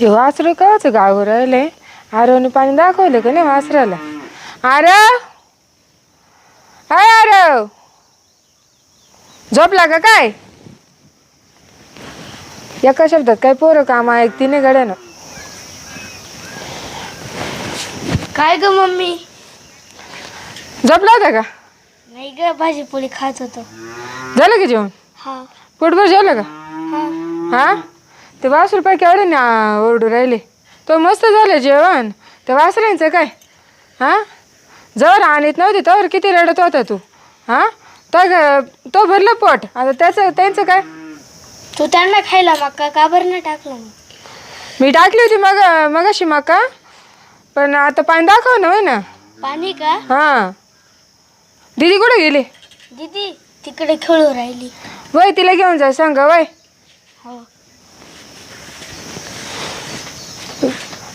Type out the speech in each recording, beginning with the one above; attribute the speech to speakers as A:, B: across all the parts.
A: हे वासरू कवच गाव राहिले? आरवने पाणी दाखवलं का नाही वासराला? आरव! हाय आरव! झोपला का काय? एका शब्दात काय पोरं काम ऐकती नाही गड्यानं.
B: काय ग मम्मी?
A: झोपला होता का?
B: नाही ग भाजीपोळी खात होतो.
A: झालं का जेवण?
B: हा.
A: पोटभर जेवलं का?
B: हा.
A: हा? ते वास रुपये केवढे ना ओरडू राहिले. तो मस्त झालं जेवण. ते वासरांचं काय? हा? जवळ आणत नव्हती तवर किती रडत होता तू? हा? तो ग- तो भरलं पोट. आता त्याचं त्यांचं काय?
B: तू त्यांना खायला मका का बरं नाही टाकलं मग?
A: मी टाकली होती मग मगाशी मका पण आता पाणी दाखव ना होय ना?
B: पाणी का?
A: हां. दीदी कुठे गेली?
B: दीदी तिकडे खेळू राहिली.
A: वय तिला घेऊन जा सांग वय.
B: हो.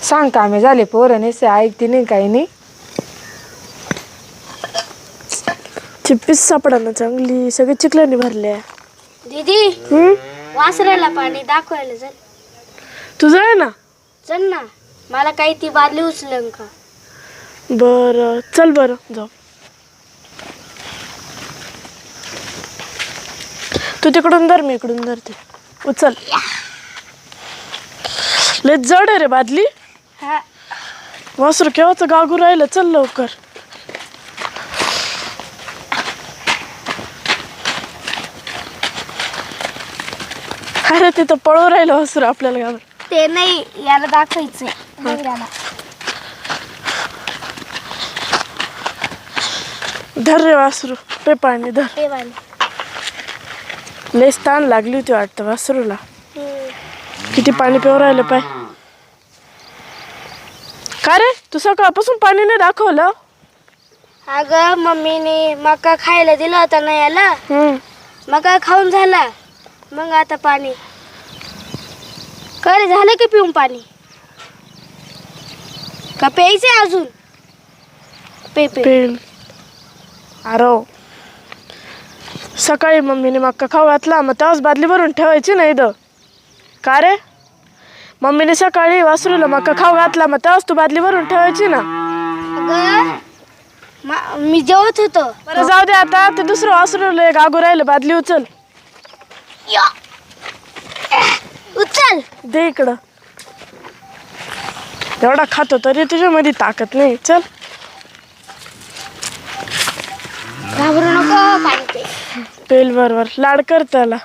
A: सांग कामे झाले पोरं नेसे ऐकते नाही काही नाही.
C: चिप्पीच सापडा ना चांगली सगळी चिखल्याने भरल्या.
B: दीदी
C: हम्म?
B: वासराला पाणी दाखवायला चल
C: तुझं आहे ना.
B: चल ना. मला काही ती बादली उचलन का?
C: बरं चल बरं जाऊ. तू तिकडून धर मी इकडून धरते. उचल. लय जड आहे रे बादली. वासरू केव्हाच गागू राहिलं चल लवकर अरे तिथं पळू राहिलं वासरू आपल्याला घाबर
B: ते नाही याला दाखवायचंय नवऱ्याला.
C: धर रे वासरू पे पाणी धर
B: ते वाले.
C: लय ताण लागली होती वाटतं वासरूला. किती पाणी पिऊ राहिलं पाय का रे? तू सकाळपासून पाणी नाही दाखवलं?
B: अगं मम्मीने मका खायला दिला होता ना याला. मका खाऊन झाला. मग आता पाणी. करे झालं की पिऊन पाणी? का प्यायचंय अजून? पे पे.
C: पेल. आरो सकाळी मम्मीने मक्का खाऊ घातला मग तेव्हाच बादली भरून ठेवायची ना इथं. का रे? मम्मीने सकाळी वासरूला मक्का खाऊ घातला मग तेव्हाच तू बादली भरून ठेवायची ना.
B: अगं मा- मी जेवत होतो.
C: बरं जाऊ दे आता ते दुसरं वासरूला गागू राहिलं बादली उचल.
B: उचल.
C: दे इकडं. एवढा खातो तरी तुझ्यामध्ये ताकद नाही. चल.
B: घाबरू नको पाणी पे
C: पेल बरोबर. लाड कर त्याला.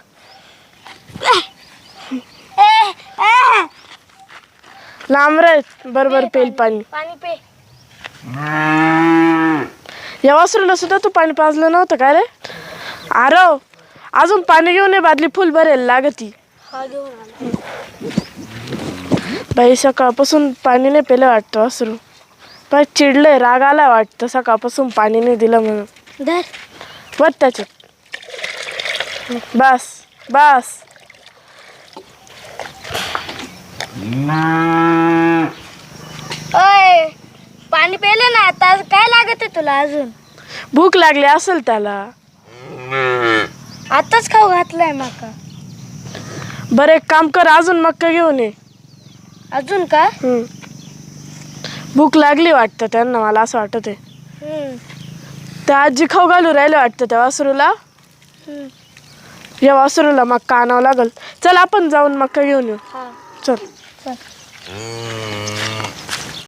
B: ए, ए,
C: लांब रे बरोबर पेल पाणी.
B: पाणी. पे.
C: या वासरूला सुद्धा तू पाणी पाजलं नव्हतं काय रे? आरव अजून पाणी घेऊन ये बादली फुल भरेल लागती.
B: हा घेऊन आला.
C: बाई सकाळपासून पाणी नाही पेलं वाटतं वासरू. बाई चिडलंय राग आलाय वाटतं. सकाळपासून पाणी नाही दिलं म्हणून.
B: धर.
C: त्याच्यात. बस बस.
B: ओय पाणी पेले ना आता काय लागत आहे तुला अजून?
C: भूक लागली असेल त्याला.
B: आताच खाऊ घातलाय माका.
C: बरं एक काम कर अजून मक्का घेऊन ये.
B: अजून का?
C: हम्म. भूक लागली वाटतं त्यांना मला असं वाटत आहे.
B: हम्म,
C: त्या आजी खाऊ घालू राहिले वाटतं त्या वासरूला. या वासरूला मक्का आणावं लागल. चल आपण जाऊन मक्का घेऊन येऊ.
B: हा.
C: चल.
B: 음.